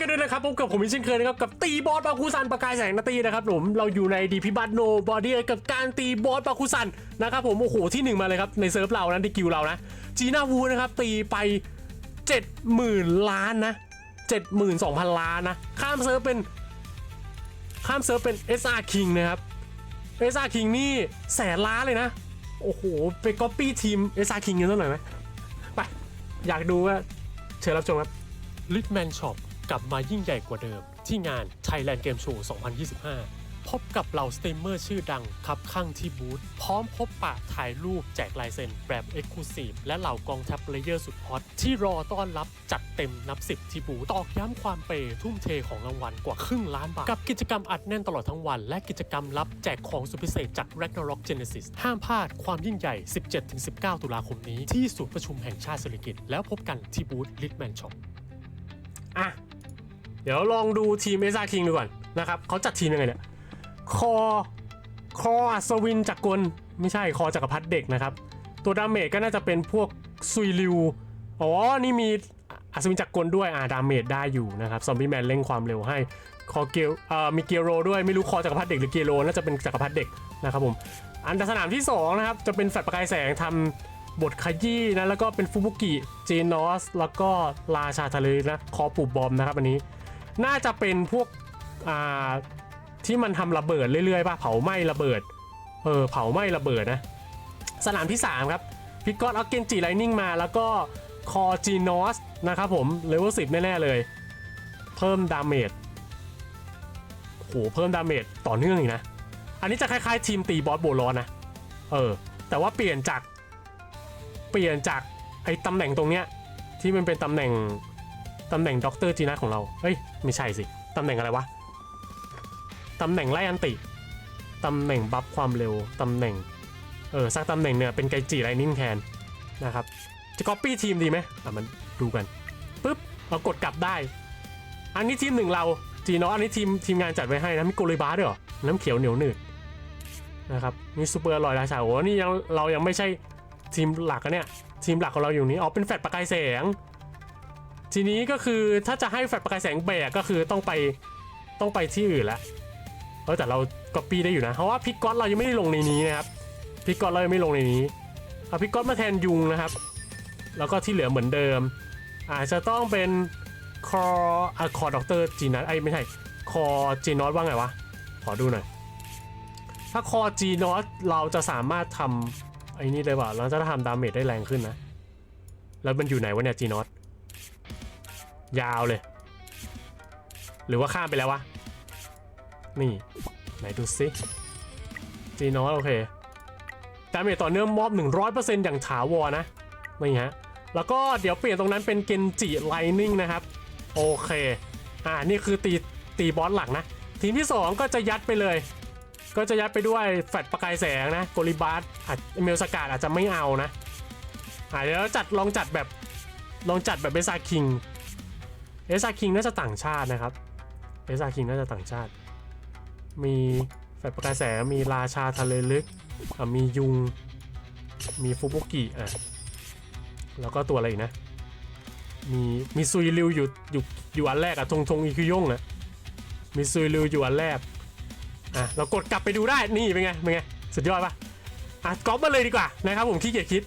กันด้วยนะครับพบกับผมอีกเช่นเคยนะครับกับตีบอสบาคูซันประกายแสงนาตีนะครับผมเราอยู่ในดีพิบัตโนบอดี้กับการตีบอสบาคูซันนะครับผมโอ้โหที่หนึ่งมาเลยครับในเซิร์ฟเรานะที่กิวเรานะจีน่าวูนะครับตีไป70,000ล้านนะ72,000 ล้านนะข้ามเซิร์ฟเป็นข้ามเซิร์ฟเป็น SR King นะครับ SR King นี่แสนล้านเลยนะโอ้โหไปก๊อปปี้ทีม SR King กันสักหน่อยไหมไปอยากดูว่าเชิญรับชมครับ Litman Shop กลับมายิ่งใหญ่กว่าเดิม ที่งาน Thailand Game Show 2025 พบกับเหล่าสตรีมเมอร์ชื่อดังคับข้างที่บูธพร้อมพบปะถ่ายรูปแจกลายเซ็นแบบ e x c l u s i v e และเหล่ากองทัพเลเยอร์สุดฮอตที่รอต้อนรับจัดเต็มนับสิบที่บูธตอกย้ำความเปย์ทุ่มเทของรางวัลกว่าครึ่งล้านบาท กับกิจกรรมอัดแน่นตลอดทั้งวัน และกิจกรรมลับแจกของสุดพิเศษจาก Ragnarok Genesis ห้ามพลาดความยิ่งใหญ่ 17-19 ตุลาคมนี้ที่ศูนย์ประชุมแห่งชาติสิริกิติ์แล้วพบกันที่บูธ Litman Shop อะ เดี๋ยวลองดูทีมเอซ่าคิงดูก่อนนะครับเขาจัดทีมยังไงเนี่ยคอคออัศวินจักรกลไม่ใช่คอจักรพรรดิเด็กนะครับ ตัวดาเมจก็น่าจะเป็นพวกซุยริวอ๋อ นี่มีอัศวินจักรกลด้วยอ่าดาเมจได้อยู่นะครับซอมบี้แมนเร่งความเร็วให้คอเกลเอ่อมีเกียโรด้วยไม่รู้คอจักรพรรดิเด็กหรือเกียโรน่าจะเป็นจักรพรรดิเด็กนะครับผมอันดับสนามที่2นะครับจะเป็นแฟลชประกายแสงทำบทขยี้นะแล้วก็เป็นฟูบุกิเจนอสแล้วก็ราชาทะเลนะคอปูบอมนะครับอันนี้ น่าจะเป็นพวกอ่าที่มันทำระเบิดเรื่อยๆป่ะเผาไหม้ระเบิดเออเผาไหม้ระเบิดนะสนามที่ 3 ครับพิกกอตเอาเกนจิไลนิ่งมาแล้วก็คอจีนอสนะครับผมเลเวลสิบแน่ ๆ เลย เพิ่มดาเมจโหเพิ่มดาเมจต่อเนื่องอีกนะ อันนี้จะคล้ายๆทีมตีบอสโบลอนนะ เออ แต่ว่าเปลี่ยนจาก เปลี่ยนจากไอ้ตำแหน่งตรงเนี้ยที่มันเป็นตำแหน่ง ตำแหน่งด็อกเตอร์จีนัสของเรา เฮ้ย ไม่ใช่สิ ตำแหน่งอะไรวะ ตำแหน่งไล่อันติ ตำแหน่งบัฟความเร็ว ตำแหน่ง เออสักตำแหน่งเนี่ยเป็นไกจิไรนิ่งแทนนะครับ จะก๊อปปี้ทีมดีไหมอะมันดูกันปุ๊บเรากดกลับได้ อันนี้ทีมหนึ่งเราจีนาะอันนี้ทีมทีมงานจัดไว้ให้นะมีโกลิบาร์ด้วยหรอ น้ำเขียวเหนียวหนืดนะครับมีซูเปอร์ลอยราชาโอ้นี่ยังเรายังไม่ใช่ทีมหลักอะเนี่ยทีมหลักของเราอยู่นี้อ๋อเป็นแฟลชประกายแสง ทีนี้ก็คือถ้าจะให้แฟลชประกายแสงแบกก็คือต้องไปต้องไปที่อื่นละเออแต่เราก๊อปปี้ได้อยู่นะ เพราะว่าพิกก๊อตเรายังไม่ได้ลงในนี้นะครับพิกก๊อตเรายังไม่ลงในนี้เอาพิกก๊อตมาแทนยุงนะครับ แล้วก็ที่เหลือเหมือนเดิม อาจจะต้องเป็นคออะคอด็อกเตอร์จีนัสไอ้ไม่ใช่คอจีนอสว่าไงวะ ขอดูหน่อย ถ้าคอจีนอสเราจะสามารถทำไอ้นี่ได้ป่ะเราจะทำดาเมจได้แรงขึ้นนะ แล้วมันอยู่ไหนวะเนี่ยจีนอส ยาวเลย หรือว่าข้ามไปแล้ววะ นี่ ไหนดูซิจีนอสโอเคดาเมจต่อเนื่องมอบ 100%อย่างถาวรนะ นี่ฮะ แล้วก็เดี๋ยวเปลี่ยนตรงนั้นเป็นเกนจิไลนิ่งนะครับ โอเค อ่า นี่คือตีตีบอสหลักนะ ทีมที่ 2 ก็จะยัดไปเลย ก็จะยัดไปด้วยแฟลชประกายแสงนะโกลิบาร์อาจเมลสกาดอาจจะไม่เอานะอ่าเดี๋ยวจัดลองจัดแบบลองจัดแบบเบซาคิง เอสซาคิงน่าจะต่างชาตินะครับเอสซาคิงน่าจะต่างชาติ มีแฟลชประกายแสงมีราชาทะเลลึกอะมียุง มีฟุบุกิอะแล้วก็ตัวอะไรอีกนะ มีมีซุยริวอยู่อยู่อยู่อันแรกอะทงทงอีคิยงอะมีซุยริวอยู่อันแรกอะเรากดกลับไปดูได้นี่เป็นไงเป็นไงสุดยอดปะอะก๊อปมาเลยดีกว่านะครับผมขี้เกียจคิด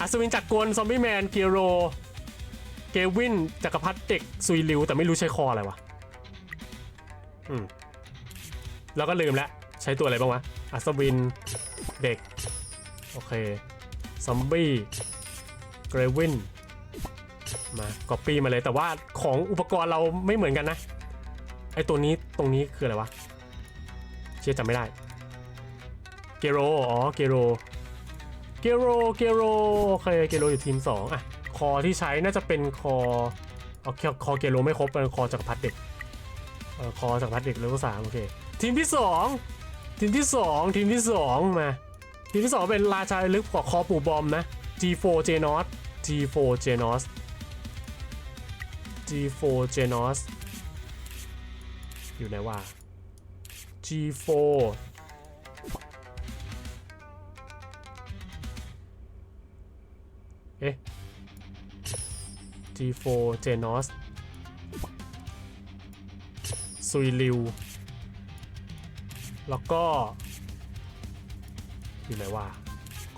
อัศวินจักรกลซอมบี้แมนเกียโร เกวินจักรพรรดิเด็กซุยริวแต่ไม่รู้ใช้คออะไรวะอืมแล้วก็ลืมแล้วใช้ตัวอะไรบ้างวะอัศวินเด็ก โอเคซอมบี้เกรวินมาก๊อปปี้มาเลยแต่ว่าของอุปกรณ์เราไม่เหมือนกันนะ ไอตัวนี้ตรงนี้คืออะไรวะ เชื่อจำไม่ได้ เกโร อ๋อ เกโร เกโร เกโร โอเค เกโรอยู่ทีมสองอะ คอที่ใช้น่าจะเป็นคอเอาคอเกโรไม่ครบเป็นคอจักรพรรดิเด็กคอจักรพรรดิเด็กเลเวลสามโอเคทีมที่สองทีมที่สองทีมที่สองมาทีมที่สองเป็นราชาลึกกว่าคอปู่บอมนะ G4 Genos G4 Genos G4 Genos อยู่ไหนวะ G4 เอ๊ะ G4 Genos ซุยริว แล้วก็อยู่ไหนวะ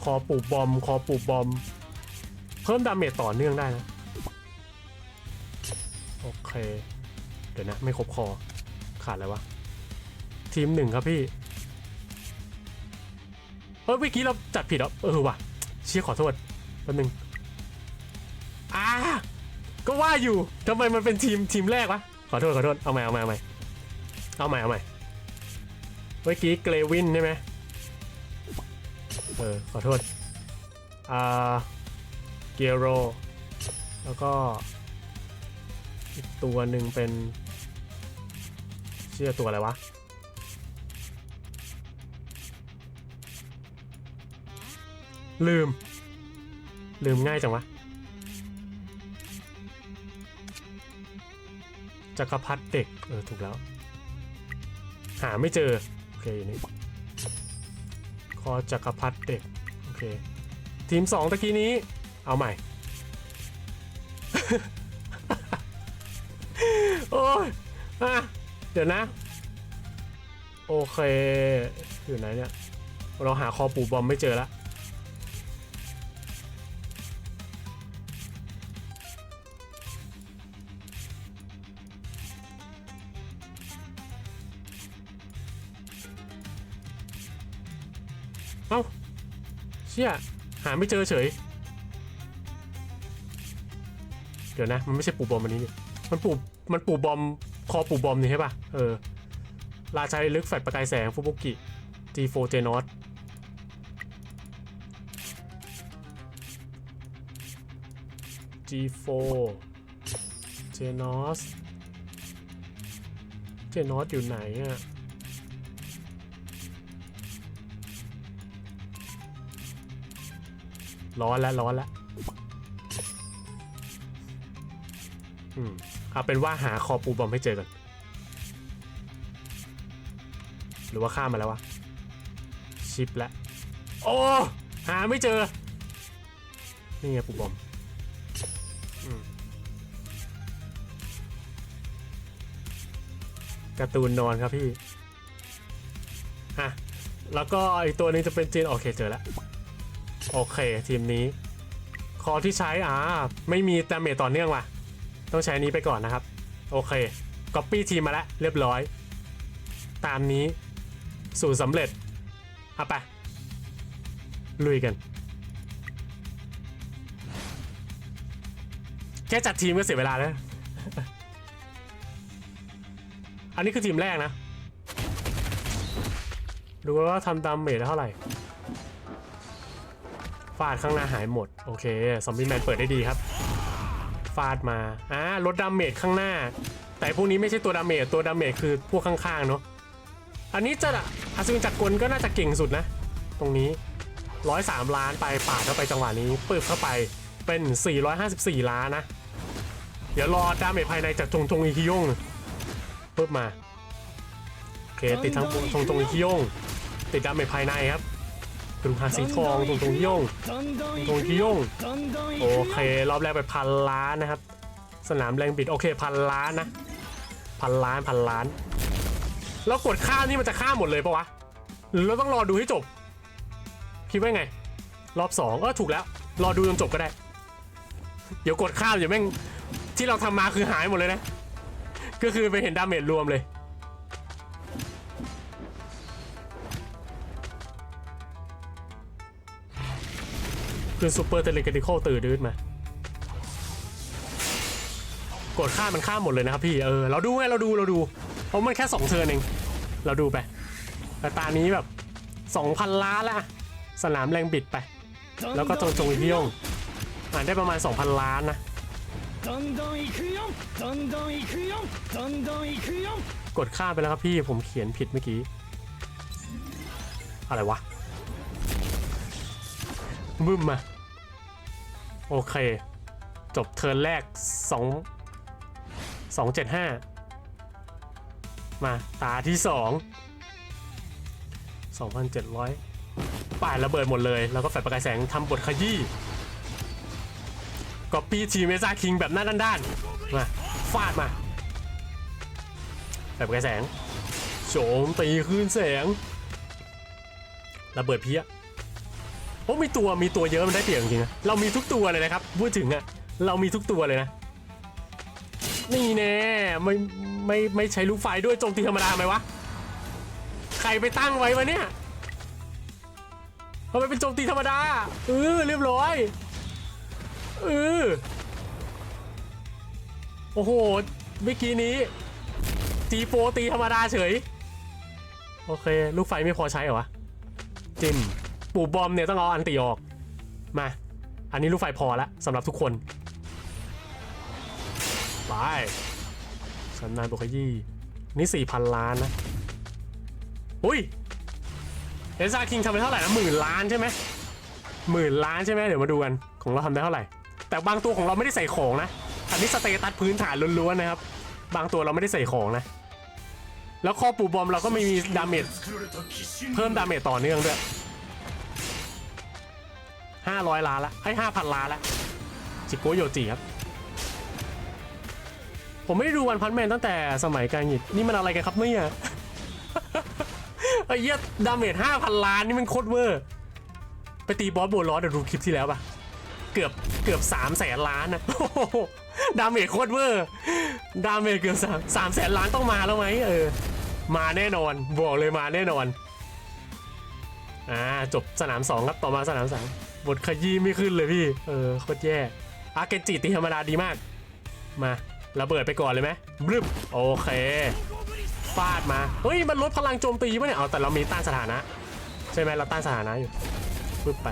คอปูบอม คอปูบอม เพิ่มดาเมจต่อเนื่องได้นะ โอเค เดี๋ยวนะ ไม่ครบคอ ขาดอะไรวะ ทีมหนึ่งครับพี่เออเมื่อกี้เราจัดผิดเหรอ เออว่ะ เชี่ยขอโทษแป๊บนึงอ่า ก็ว่าอยู่ทำไมมันเป็นทีมทีมแรกวะ ขอโทษขอโทษ เอาใหม่เอาใหม่เอาใหม่เอาใหม่เอาใหม่เมื่อกี้เกรวินใช่ไหมเออขอโทษ อ่า เกโร แล้วก็ อีกตัวหนึ่งเป็นชื่อตัวอะไรวะลืม ลืมง่ายจังวะ จักรพรรดิเด็ก เออ ถูกแล้ว หาไม่เจอ โอเคอยู่นี่คอจักรพรรดิเด็ก โอเค ทีมสองตะกี้นี้ เอาใหม่ โอ้ยอะเดี๋ยวนะ โอเค อยู่ไหนเนี่ย เราหาคอปูบอมไม่เจอและ เอ้าเชี่ยหาไม่เจอเฉย เดี๋ยวนะ มันไม่ใช่ปูบอมอันนี้นี่มันปูมันปูบอมคอปูบอมนี่ใช่ป่ะ เออ ราชาลึกแฟดประกายแสงฟุบุกิ G4 เจนอส G4 เจนอส เจนอสอยู่ไหนอะ ร้อนแล้วร้อนแล้วอืมเอาเป็นว่าหาคอปูบอมให้เจอกัน หรือว่าข้ามมาแล้ววะ ชิปแล้วโอ้ หาไม่เจอ นี่ไงปูบอมการ์ตูนนอนครับพี่ อะ แล้วก็อีกตัวนึงจะเป็นจีนโอเคเจอแล้ว โอเคทีมนี้ คอที่ใช้อ่าไม่มีดาเมจต่อเนื่องว่ะ ต้องใช้นี้ไปก่อนนะครับ โอเคก๊อปปี้ทีมมาแล้วเรียบร้อย ตามนี้สูตรสำเร็จเอาไป ลุยกัน แค่จัดทีมก็เสียเวลาแล้ว อันนี้คือทีมแรกนะ ดูว่าทำดาเมจได้เท่าไหร่าดข้างหน้าหายหมด โอเคซอมบี้แมนเปิดได้ดีครับ ฟาดมาอ่าลดดาเมจข้างหน้า แต่พวกนี้ไม่ใช่ตัวดาเมจตัวดาเมจคือพวกข้างๆเนอะอันนี้จะอาซูนจักกลก็น่าจะเก่งสุดนะ ตรงนี้103ล้านไปปาดเข้าไปจังหวะนี้ปึ๊บเข้าไปเป็น 454 ล้านนะ เดี๋ยวรอดาเมจภายในจากทงทงอีคิยงปึ๊บมาโอเคติดทั้งทงทงอีคิยงติดดาเมจภายในครับ กรุงฮาสีทองทงทงอีคิโยงทงอีคิโยงโอเค รอบแรกไปพันล้านนะครับ สนามแรงบิดโอเคพันล้านนะพันล้านพันล้าน แล้วกดข้ามนี่มันจะข้ามหมดเลยปะวะหรือเราต้องรอดูให้จบ คิดว่าไง รอบสองเออถูกแล้ว รอดูจนจบก็ได้ เดี๋ยวกดข้ามเดี๋ยวแม่งที่เราทำมาคือหายหมดเลยนะ ก็คือไปเห็นดาเมจรวมเลย คือซูเปอร์เทเลกติคอลตื่นดื้นมากดฆ่ามันฆ่าหมดเลยนะครับพี่เออเราดูไงเราดูเราดูเพราะมันแค่สองเทิร์นเอง เราดูไปตานี้แบบสองพันล้านละสนามแรงบิดไป แล้วก็จงจงอีกยงอ่านได้ประมาณ 2,000 ล้านนะกดฆ่าไปแล้วครับพี่ผมเขียนผิดเมื่อกี้ อะไรวะ บึ้มมา โอเค จบเทิร์นแรก 2 275 มาตาที่ 2 2,700ป่ายระเบิดหมดเลย แล้วก็แฟลชประกายแสงทำบทขยี้ก๊อปปี้ทีเมซ่าคิงแบบหน้าด้านๆมาฟาดมาแฟแบบกระแสงโจมตีคลื่นแสงระเบิดเพี้ย โอ้มีตัวมีตัวเยอะมันได้เปรียบจริงๆนะเรามีทุกตัวเลยนะครับพูดถึงอะเรามีทุกตัวเลยนะ นี่แน่ไม่ไม่ไม่ใช้ลูกไฟด้วยโจมตีธรรมดาไหมวะใครไปตั้งไว้วะเนี่ยทำไมเป็นโจมตีธรรมดาเออเรียบร้อยเออโอ้โหเมื่อกี้นี้ตีโฟตีธรรมดาเฉย โอเค ลูกไฟไม่พอใช้เหรอวะจิ้ม ปูบอมเนี่ยต้องเอาอันตีออก มา อันนี้ลูกไฟพอแล้วสำหรับทุกคน ไปสันนานบุคยี่ นี่สี่พันล้านนะ อุ้ยเอซ่าคิงทำไปเท่าไหร่นะหมื่นล้านใช่ไหมหมื่นล้านใช่ไหมเดี๋ยวมาดูกัน ของเราทำได้เท่าไหร่ แต่บางตัวของเราไม่ได้ใส่ของนะ อันนี้สเตตัสพื้นฐานล้วนๆนะครับ บางตัวเราไม่ได้ใส่ของนะแล้วคอปูบอมเราก็ไม่มีดาเมจเพิ่มดาเมจต่อเนื่องด้วย ห้าร้อยล้านละไอ้ห้าพันล้านละจิโกโยจิครับ ผมไม่ได้ดูวันพันแมนตั้งแต่สมัยการหยิดนี่มันอะไรกันครับเนี่ยไอ้เหี้ยดาเมจห้าพันล้านนี่มันโคตรเวอร์ ไปตีบอสโบลอสเดี๋ยวดูคลิปที่แล้วปะเกือบเกือบสามแสนล้านนะดาเมจโคตรเวอร์ดาเมจเกือบสามสามแสนล้านต้องมาแล้วไหมเออ มาแน่นอนบอกเลยมาแน่นอนอ่าจบสนามสองครับต่อมาสนามสาม บทขยี้ไม่ขึ้นเลยพี่ เออโคตรแย่อาเกจิตีธรรมดาดีมาก มาระเบิดไปก่อนเลยไหมบลึบโอเคฟาดมา เฮ้ย มันลดพลังโจมตีปะเนี่ย เอาแต่เรามีต้านสถานะ ใช่ไหมเราต้านสถานะอยู่ปึ๊บไป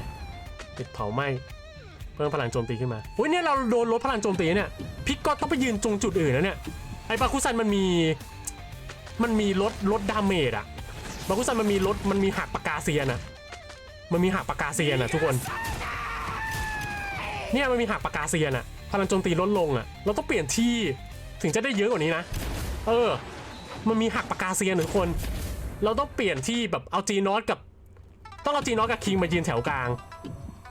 ติดเผาไหมเพิ่มพลังโจมตีขึ้นมาอุ้ยเนี่ยเราโดนลดพลังโจมตีเนี่ยพิกก็ต้องไปยืนตรงจุดอื่นนะเนี่ยไอ้บาคุซันมันมีมันมีลดลดดาเมจอะบาคุซันมันมีลดมันมีหักปากกาเซียนอะ มันมีหักปากกาเซียนอะทุกคน เนี่ยมันมีหักปากกาเซียนอะพลังโจมตีลดลงอะเราต้องเปลี่ยนที่ถึงจะได้เยอะกว่านี้นะ เออ มันมีหักปากกาเซียนหนึ่งคน เราต้องเปลี่ยนที่แบบเอาจีนอสกับ ต้องเอาจีนอสกับคิงมายืนแถวกลาง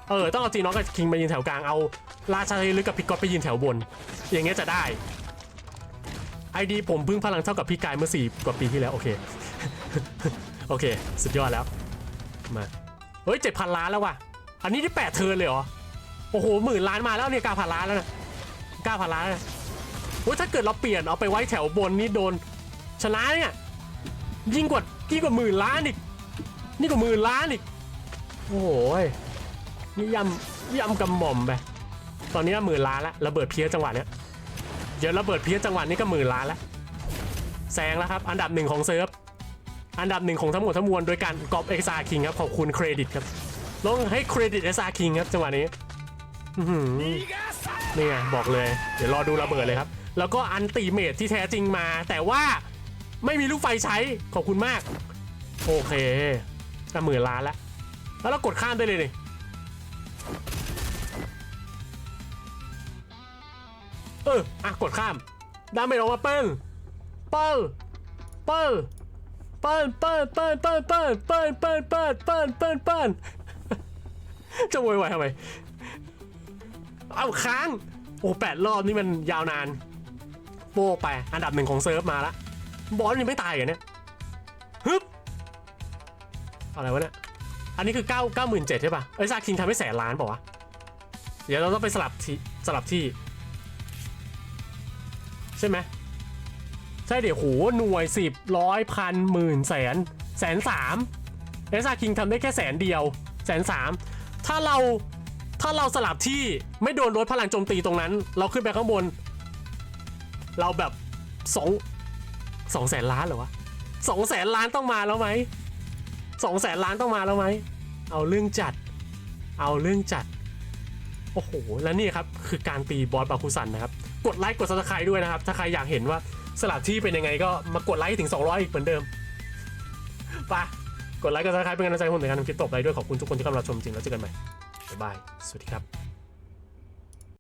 เออ ต้องเอาจีนอสกับคิงมายืนแถวกลาง เอาราชาหรือกับพิกอตไปยืนแถวบน อย่างเงี้ยจะได้ไอดีผมเพิ่งพลังเท่ากับพี่กายเมื่อสี่กว่าปีที่แล้ว โอเค โอเค สุดยอดแล้ว มา ฮ้ยเจ็ดพันล้านแล้วว่ะ อันนี้ที่แปดเทินเลยเหรอ โอ้โหหมื่นล้านมาแล้วเนี่ยเก้าพันล้านแล้วนะเก้าพันล้านล้วนะโอ้ยถ้าเกิดเราเปลี่ยนเอาไปไว้แถวบนนี่โดน ชนะเนี่ยยิ่งกว่ายิ่งกว่าหมื่นล้านอีก นี่กว่าหมื่นล้านอีก โอ้โหยนี่ยำยำกำหม่อมไป ตอนนี้หมื่นล้านละระเบิดเพี้ยจังหวะเนี้ย เดี๋ยวระเบิดเพี้ยจังหวะนี้ก็หมื่นล้านละแซงแล้วครับ อันดับหนึ่งของเซิร์ฟ อันดับหนึ่งของทั้งหมดทั้งมวลโดยการกอบเอ็กซ์อาคิงครับขอบคุณเครดิตครับลองให้เครดิตเอ็กซ์อาคิงครับจังหวะนี้นี่ไงบอกเลย เดี๋ยวรอดูระเบิดเลยครับ แล้วก็อันติเมทที่แท้จริงมา แต่ว่าไม่มีลูกไฟใช้ขอบคุณมาก โอเคก็หมื่นล้านแล้วแล้วเรากดข้ามได้เลยนี่เอออะกดข้ามดาเมจออกมาเปิ้ลเปิ้ลเปิ้ล ปิ้ลเปิ้ลเปิ้ลเปิ้ลเปิ้ลเปิ้ลเปิ้ลเปิ้ลเปิ้ลเปิ้ลเปิ้ลจะโวยวายทำไมเอาค้าง โอ้แปดรอบนี่มันยาวนานโป้ไปอันดับหนึ่งของเซิร์ฟมาละบอสยังไม่ตายเหรอเนี่ยฮึบอะไรวะเนี่ยอันนี้คือ9 9 7 0 0ใช่ป่ะเอ้ยซาคิงทำให้แสนล้านป่าวะเดี๋ยวเราต้องไปสลับที่สลับที่ ใช่ไหม ใช่เดี๋ยวโหหน่วยสิบร้อยพันหมื่นแสนแสนสามเอซาคิงทำได้แค่แสนเดียวแสนสามถ้าเราถ้าเราสลับที่ไม่โดนลดพลังโจมตีตรงนั้น เราขึ้นไปข้างบน เราแบบสองสองแสนล้านเหรอวะสองแสนล้านต้องมาแล้วไหมสองแสนล้านต้องมาแล้วไหมเอาเรื่องจัด เอาเรื่องจัด โอ้โห แล้วนี่ครับ คือการตีบอสบาคุซันนะครับ กดไลค์กดซับสไครต์ด้วยนะครับ ถ้าใครอยากเห็นว่า สลับที่เป็นยังไงก็มากดไลค์ถึง 200 อีกเหมือนเดิมไปกดไลค์กับสไครต์เป็นกำลังใจให้ผมในการทำคลิปต่อไปด้วยขอบคุณทุกคนที่กำลังชมจริงแล้วเจอกันใหม่บ๊ายบายสวัสดีครับ